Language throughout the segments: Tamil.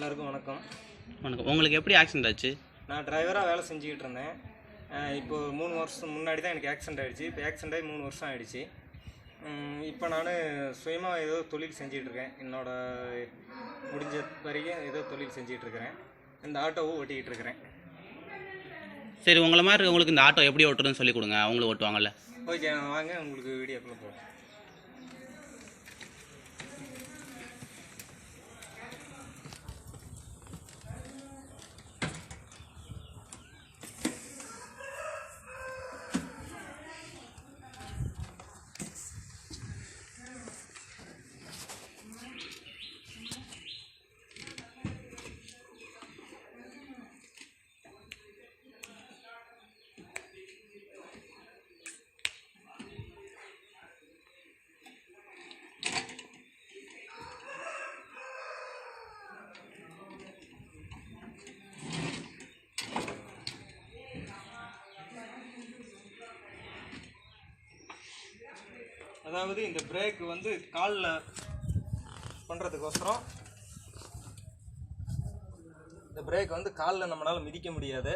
எல்லாருக்கும் வணக்கம். வணக்கம். உங்களுக்கு எப்படி ஆக்சிடென்ட் ஆச்சு? நான் டிரைவராக வேலை செஞ்சுக்கிட்டு இருந்தேன். இப்போ மூணு வருஷம் முன்னாடி தான் எனக்கு ஆக்சிடென்ட் ஆகிடுச்சு இப்போ ஆக்சிடென்ட் ஆகி மூணு வருஷம் ஆகிடுச்சு இப்போ நான் சுயமாக ஏதோ தொழில் செஞ்சுட்டு இருக்கேன். என்னோட முடிஞ்ச வரைக்கும் ஏதோ தொழில் செஞ்சுட்டு இருக்கிறேன். இந்த ஆட்டோவும் ஓட்டிக்கிட்டு இருக்கிறேன். சரி உங்களை மாதிரி இருக்கவங்களுக்கு இந்த ஆட்டோ எப்படி ஓட்டுறதுன்னு சொல்லி கொடுங்க. அவங்களும் ஓட்டுவாங்கல்ல. ஓகே நான் வாங்க உங்களுக்கு வீடியோக்குள்ளே போகிறேன் அதாவது இந்த பிரேக் வந்து காலில் பண்ணுறதுக்கோசரம் இந்த பிரேக் வந்து காலில் நம்மளால் மிதிக்க முடியாது.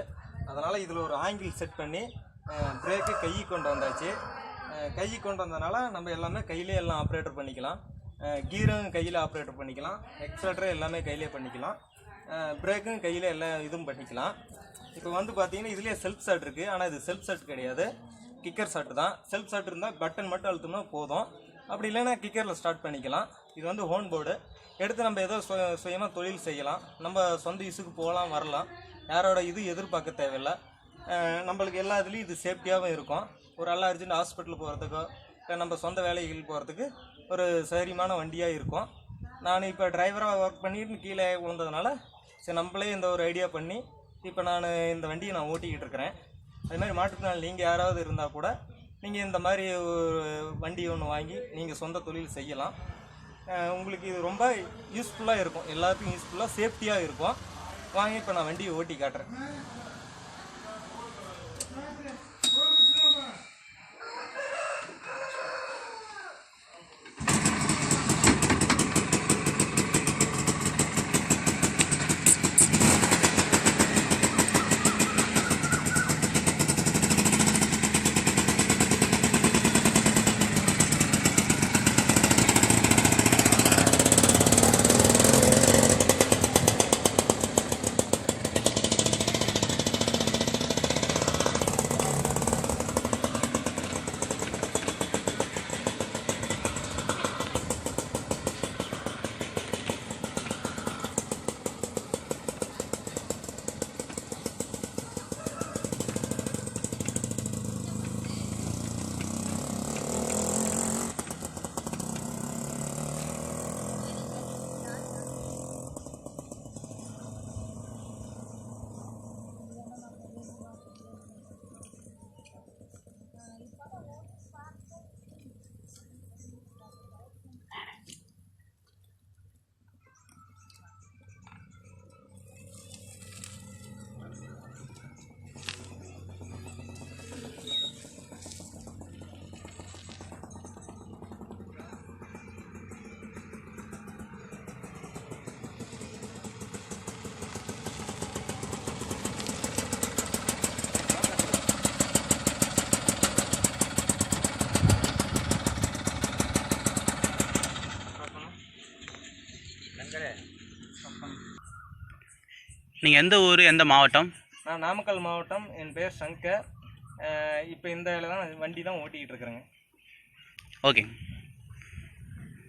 அதனால் இதில் ஒரு ஆங்கிள் செட் பண்ணி பிரேக்கு கையை கொண்டு வந்தாச்சு. கை கையை கொண்டு வந்தனால நம்ம எல்லாமே கையிலே எல்லாம் ஆப்ரேட்டர் பண்ணிக்கலாம். கீரும் கையில் ஆப்ரேட்டர் பண்ணிக்கலாம். எக்ஸட்ரா எல்லாமே கையிலே பண்ணிக்கலாம். பிரேக்கும் கையில் எல்லா இதுவும் பண்ணிக்கலாம். இப்போ வந்து பார்த்தீங்கன்னா இதுலேயே செல்ஃப் செட் இருக்குது ஆனால் இது செல்ஃப் செட் கிடையாது. கிக்கர் ஷாட் தான். செல்ஃப் ஷாட் இருந்தால் பட்டன் மட்டும் அழுத்தோம்னா போதும். அப்படி இல்லைன்னா கிக்கரில் ஸ்டார்ட் பண்ணிக்கலாம். இது வந்து ஹோன் போர்டு எடுத்து நம்ம ஏதோ சு சுயமாக தொழில் செய்யலாம். நம்ம சொந்த இசுக்கு போகலாம் வரலாம். யாரோட இது எதிர்பார்க்க தேவையில்லை. நம்மளுக்கு எல்லா இதுலேயும் இது சேஃப்டியாகவும் இருக்கும். ஒரு எல்லா அர்ஜென்ட் ஹாஸ்பிட்டல் போகிறதுக்கோ இல்லை நம்ம சொந்த வேலைகள் போகிறதுக்கு ஒரு சரியமான வண்டியாக இருக்கும். நான் இப்போ டிரைவராக ஒர்க் பண்ணிட்டு கீழே விழுந்ததுனால சரி நம்மளே இந்த ஒரு ஐடியா பண்ணி இப்போ நான் இந்த வண்டியை நான் ஓட்டிக்கிட்டு இருக்கிறேன். அது மாதிரி மாற்றுத்திறனாளி நீங்கள் யாராவது இருந்தால் கூட நீங்கள் இந்த மாதிரி ஒரு வண்டி ஒன்று வாங்கி நீங்கள் சொந்த தொழில் செய்யலாம். உங்களுக்கு இது ரொம்ப யூஸ்ஃபுல்லாக இருக்கும். எல்லாத்துக்கும் யூஸ்ஃபுல்லாக சேஃப்டியாக இருக்கும். வாங்கி இப்போ நான் வண்டியை ஓட்டி காட்டுறேன். நீங்கள் எந்த ஊர் எந்த மாவட்டம்? நான் நாமக்கல் மாவட்டம். என் பேர் சங்கர். இப்போ இந்த இதில் தான் வண்டி தான் ஓட்டிக்கிட்டு இருக்கிறேங்க. ஓகேங்க